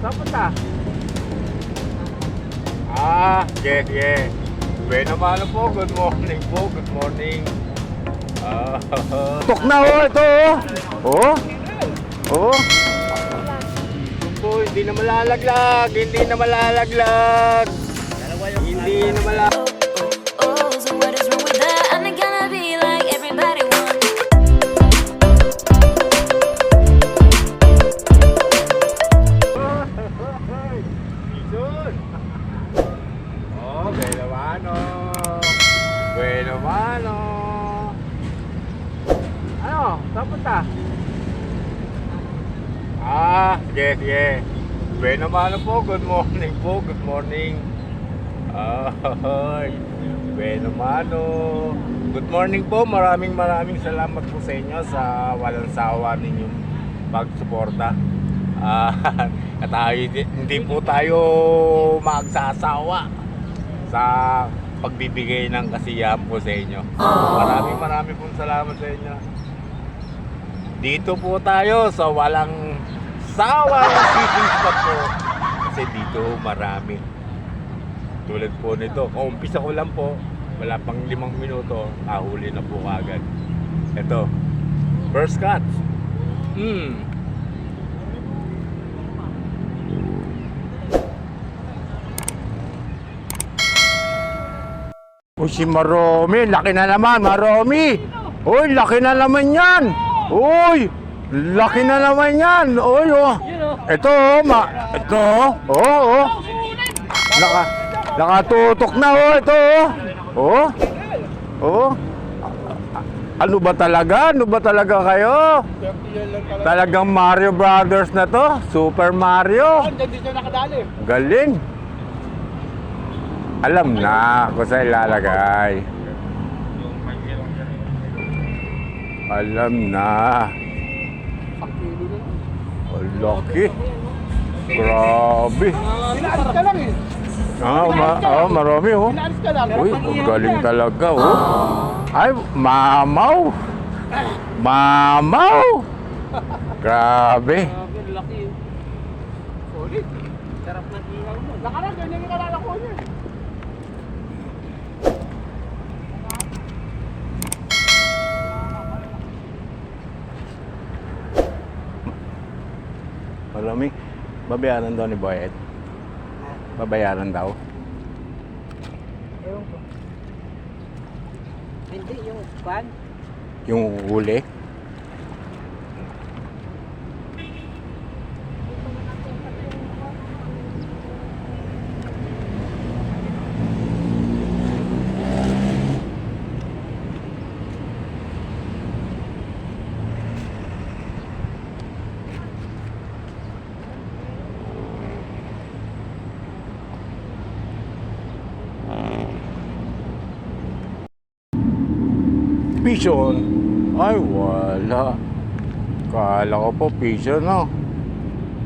Saan punta? Ah, yes, yes. Bueno, malo po. Good morning po. Good morning. Ah, Tok na oh, ito oh. Oh. Oh. Po, hindi na malalaglag. Hindi na malalaglag. Hindi na malalaglag. Bueno mano po. Good morning po. Good morning. Ay, bueno mano. Good morning po. Maraming maraming salamat po sa inyo sa walang sawa ninyong pagsuporta. Ah, at tayo, hindi po tayo magsasawa sa pagbibigay ng kasiyahan po sa inyo. Maraming maraming pong salamat sa inyo. Dito po tayo sa walang sawa ng fishing spot po. Kasi dito marami. Tulad po nito, kaumpisa ko lang po, wala pang limang minuto, nahuli na po kagad. Ito, first cut. Hmm. Uy, si Maromi, laki na naman, Maromi! Uy, laki na naman yan! Uy, laki na naman yan! Uy, oh! Ito, oh, ma... Ito, oh, oh, oh! Naka, nakatutok na, oh, ito, oh! Oh! Oh! Ano ba talaga? Ano ba talaga kayo? Talagang Mario Brothers na to? Super Mario? Galing. Alam na kung saan ilalagay. Alam na. Laki. Grabe. Pinaalis ka lang eh. Ah, ma ah, marami oh. Pinaalis ka lang. Uy, ang galing talaga oh. Ay, mamaw. Mamaw. Grabe. Grabe, laki eh. Solid. Sarap ng ihaw mo. Nakarang, ganyan yung kalala ko niya. Marami. Babayaran daw ni Boyet. Babayaran daw. Ewan ko. Hindi, yung pan. Yung huli. Pison? Ay, wala. Kala ko po pison, no?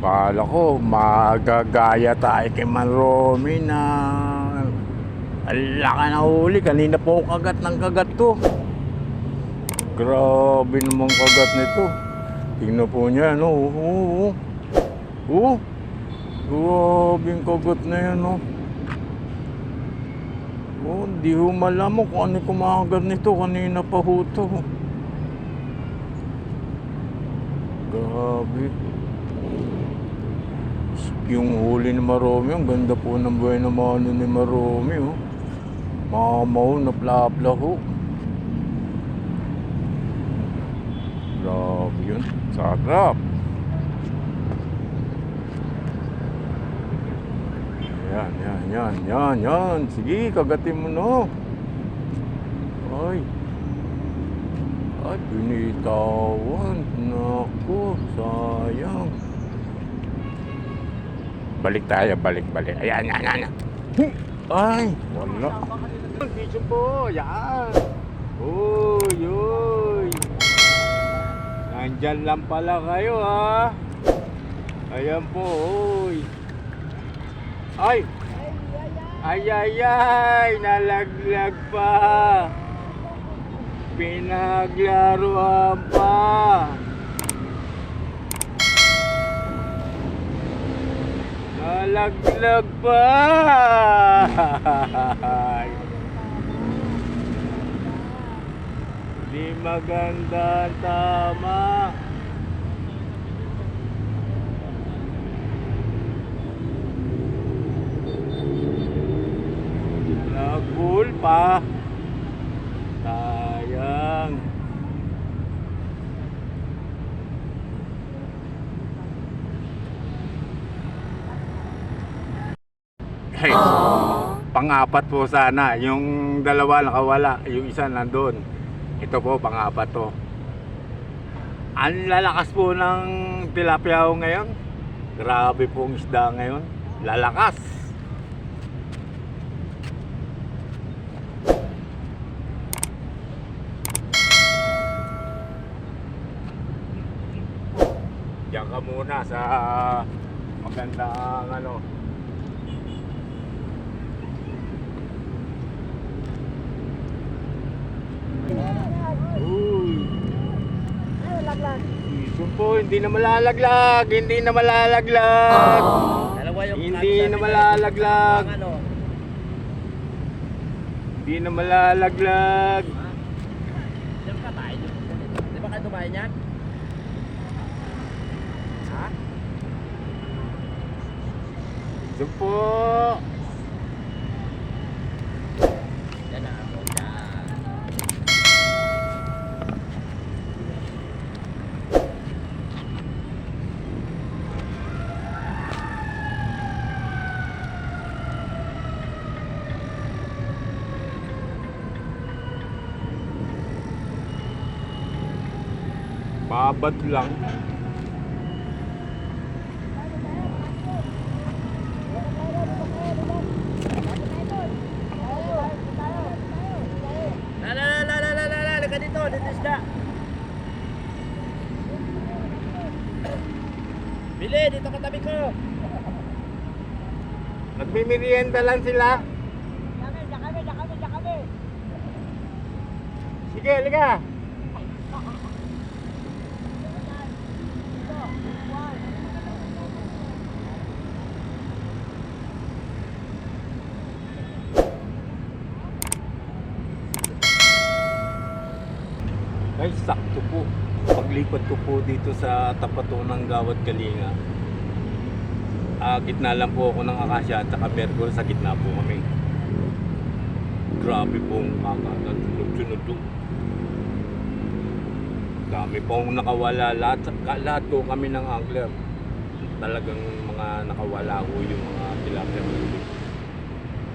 Kala ko magagaya tayo kay Manromi na Ala ka na huli. Kanina po kagat ng kagat to. Grabe namang kagat nito. Tingnan po niya, no? Oo, oo. Oo. Grabe kagat na yan, no? Di ho malamok kung ano kumakagat nito. Kanina pa ho to. Grabe. Yung huli ni Maromi, ang ganda po ng buhay na mano ni Maromi, oh. Mamaw na plapla ho. Grabe yun. Sarap. Yan, yan, yan, yan, yan. Sige, kagatin mo no. Ay. Ay, binitawan. Naku, sayang. Balik tayo, balik, balik. Ayan, yan, yan. Ay, wala. Video po, yan. Uy, uy. Nandyan lang pala kayo, ha. Ayan po, uy. Ay! Ay, ay, ay! Nalaglag pa! Pinaglaruan pa! Nalaglag pa! Di maganda tama. Nagul pa. Sayang. Hey, pang-apat po sana. Yung dalawa nakawala, yung isa nandun. Ito po, pang-apat to. Ang lalakas po ng tilapia ngayon. Grabe pong isda ngayon. Lalakas. Diyan ka muna sa magandang ano, Uy. Ito po, hindi na malalaglag, hindi na malalaglag. Dalawa yung Hindi na malalaglag. Ang ano, Hindi na malalaglag. Diyan ka tayo. Di ba kayo tumayo niyan? Ito po. Babad lang. Bili, dito katabi ko. Nagmimerienda lang sila. Sige, liga. Ay, sakto po. Paglipat ko po dito sa tapato ng Gawad Kalinga. Ah, gitna lang po ako ng Akasya at saka Mergol sa gitna po kami. Grabe pong kakagat. Sunod-sunod po. Dami pong nakawala. Lahat, lahat po kami ng angler. Talagang mga nakawala ko yung mga tilapia.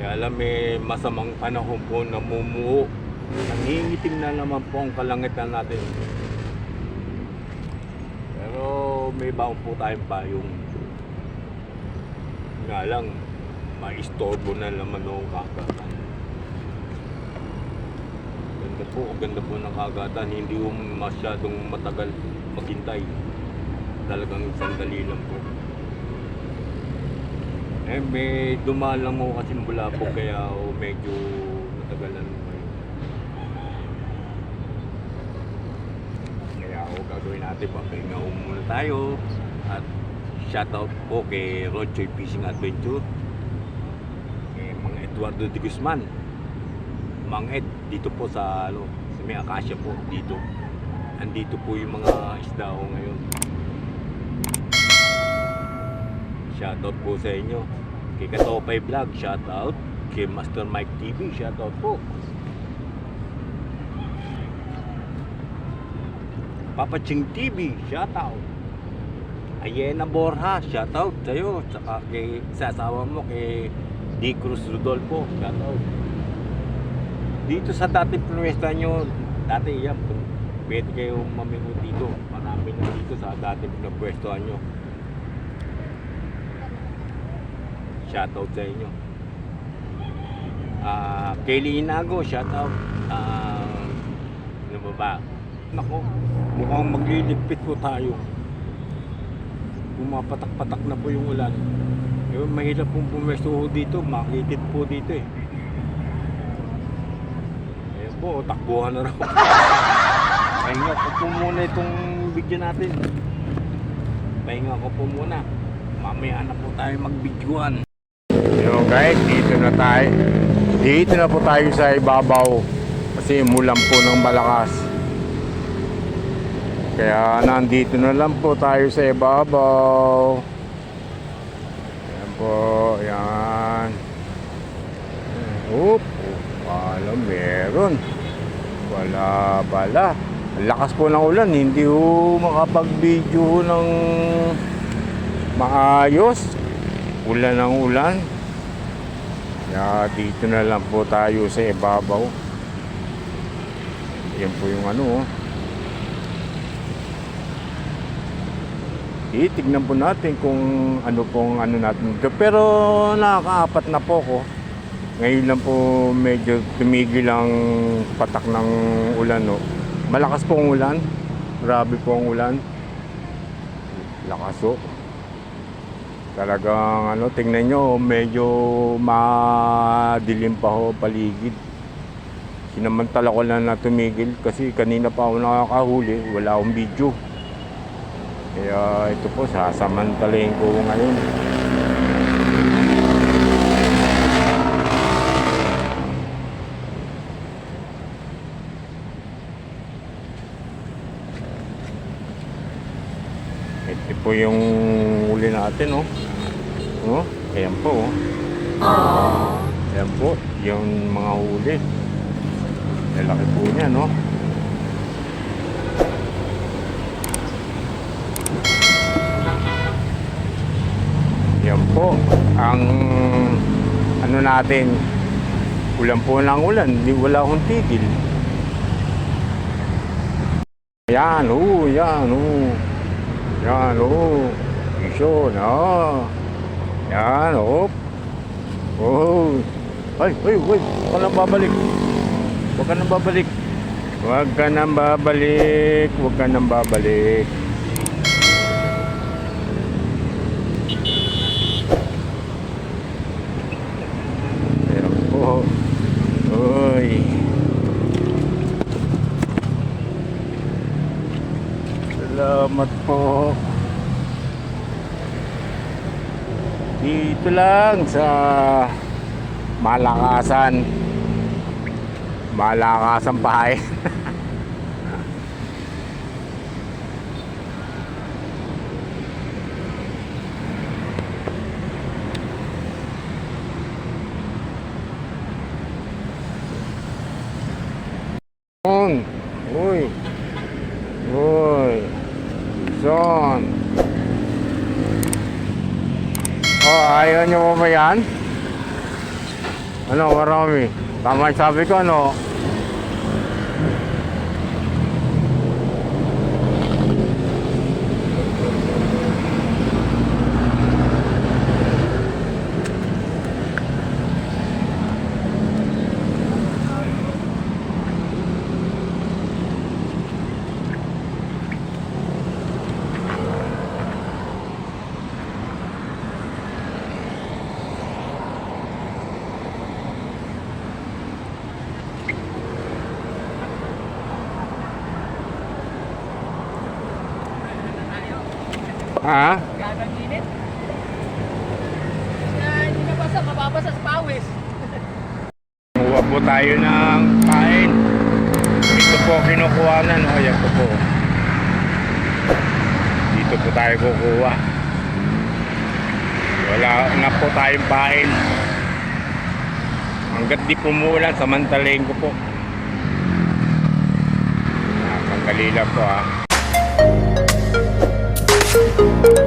Kaya alam may masamang panahon po na mumuo. Nangingitim na naman po ang kalangitan natin. May baon po tayong payong. Nga lang, maistorbo na naman ng kakatan. Ganda po, ganda po ng kagatan. Hindi po masyadong matagal maghintay. Talagang sandali lang po. Eh, may dumaan lang mo kasi mula po kaya oh, medyo natagalan mo kayo. Kaya ako gagawin natin, papahinga muna tayo. At shoutout po kay Rochoy Fishing Adventure. Kay Mang Eduardo de Guzman. Mang Ed, dito po sa, ano, sa may Acacia po, dito. Andito po yung mga isda ko ngayon. Shoutout po sa inyo. Kay Katopay Vlog, shoutout. Kay Master Mike TV, shoutout po. Papaching TV, shoutout. Ayena Borja, shoutout sa'yo. Saka kay, sa asawa mo, kay D. Cruz Rodolfo, shoutout. Dito sa dati pwesta nyo, dati yan, pwede kayong mamingo dito. Marami na dito sa dati pinapwestuhan nyo. Shoutout sa inyo. Ah, Kelly Inago, shoutout. Ah, ano ba ba? Nako, mukhang magliligpit po tayo. Pumapatak-patak na po yung ulan. Yung mahirap pong pumesto dito, makitid po dito eh. Ayan po, takbuhan na raw. Pahinga ko po muna itong video natin. Pahinga ko po muna. mamaya na po tayo magbidyoan. Yo guys, dito na tayo. Dito na po tayo sa ibabaw. Kasi mulan po ng malakas. Kaya nandito na lang po tayo sa ibabaw. Yan po, yan. Oop, wala meron. Wala bala. Ang lakas po ng ulan, hindi ho makapag-video ng maayos. Ulan ng ulan. Kaya dito na lang po tayo sa ibabaw. Yan po yung ano oh. Itignan po natin kung ano pong ano natin. Pero nakakaapat na po ko. Ngayon lang po medyo tumigil ang patak ng ulan. No? Malakas po ang ulan. Grabe po ang ulan. Lakas oh. Talagang ano, tingnan nyo, medyo madilim pa ho paligid. Sinamantala ko lang na tumigil kasi kanina pa ako nakakahuli, wala akong video. Kaya ito po, sasamantalayin ko ngayon. Ito po yung huli natin, oh. Oh, ayan po, oh. Ayan po, yung mga huli. Lalaki po niya, no? Yan po, ang ano natin, ulan po ng ulan, di wala akong tigil. Yan, oh, yan, oh. Yan, oh. Iso, na. Yan, oh. Oh. Ay, ay, ay. Ka nang babalik. Huwag ka nang babalik. Huwag ka nang babalik. Huwag ka nang babalik. Ayan po. Uy. Salamat po. Dito lang sa Malakasan. Malakasan pa eh. Son. Uy. Uy. Son. Oh, ayaw niyo mo ba yan? Ano, marami. Tama sabi ko, ano? Ha? Gagang init. Kaya hindi na basa, mababasa sa pawis. Kuha po tayo ng kain. Dito po kinukuha na, no? Ayan po po. Dito po tayo kukuha. Wala na po tayong pain. Hanggat di pumulan, samantalayin ko po. Sandali lang po ah. thank you